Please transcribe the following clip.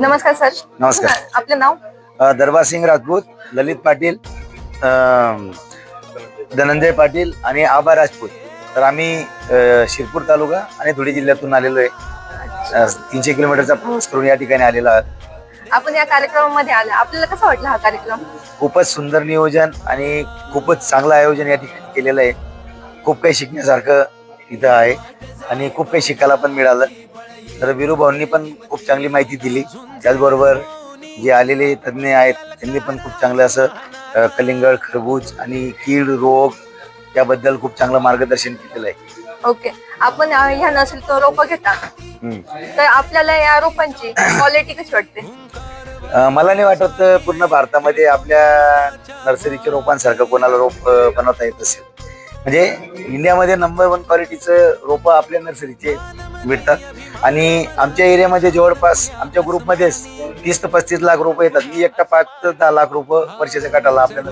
नमस्कार सर. नमस्कार. आपलं नाव? दरबार सिंग राजपूत ललित पाटील धनंजय पाटील आणि आबा राजपूत. तर आम्ही शिरपूर तालुका आणि धुळे जिल्ह्यातून आलेलो आहे. तीनशे किलोमीटरचा प्रवास करून या ठिकाणी आलेलो आहोत. आपण या कार्यक्रमामध्ये आला. आपल्याला कसा वाटला हा कार्यक्रम? खूपच सुंदर नियोजन आणि खूपच चांगलं आयोजन या ठिकाणी केलेलं आहे. खूप काही शिकण्यासारखं इथं आहे आणि खूप काही शिकायला पण मिळालं. तर विरू भाऊंनी पण खूप चांगली माहिती दिली. त्याचबरोबर जे आलेले तज्ज्ञ आहेत त्यांनी पण खूप चांगलं असं कलिंगड खरबूज आणि कीड रोग याबद्दल खूप चांगलं मार्गदर्शन केलेलं आहे. ओके. आपण ह्या नर्सरीतून रोपं घेता. तर आपल्याला या रोपांची क्वालिटी कशी वाटते? अ, मला नाही वाटत अ, पूर्ण भारतामध्ये आपल्या नर्सरीच्या रोपांसारखं कोणाला रोप अ, बनवता येत असेल. म्हणजे इंडियामध्ये नंबर वन क्वालिटीचं रोपं आपल्या नर्सरीचे भेटतात आणि आमच्या एरियामध्ये जवळपास आमच्या ग्रुपमध्येच तीस ते पस्तीस लाख रुपये येतात. मी एकटा पाच ते दहा लाख रुपये वर्षाच्या काटाला आपल्या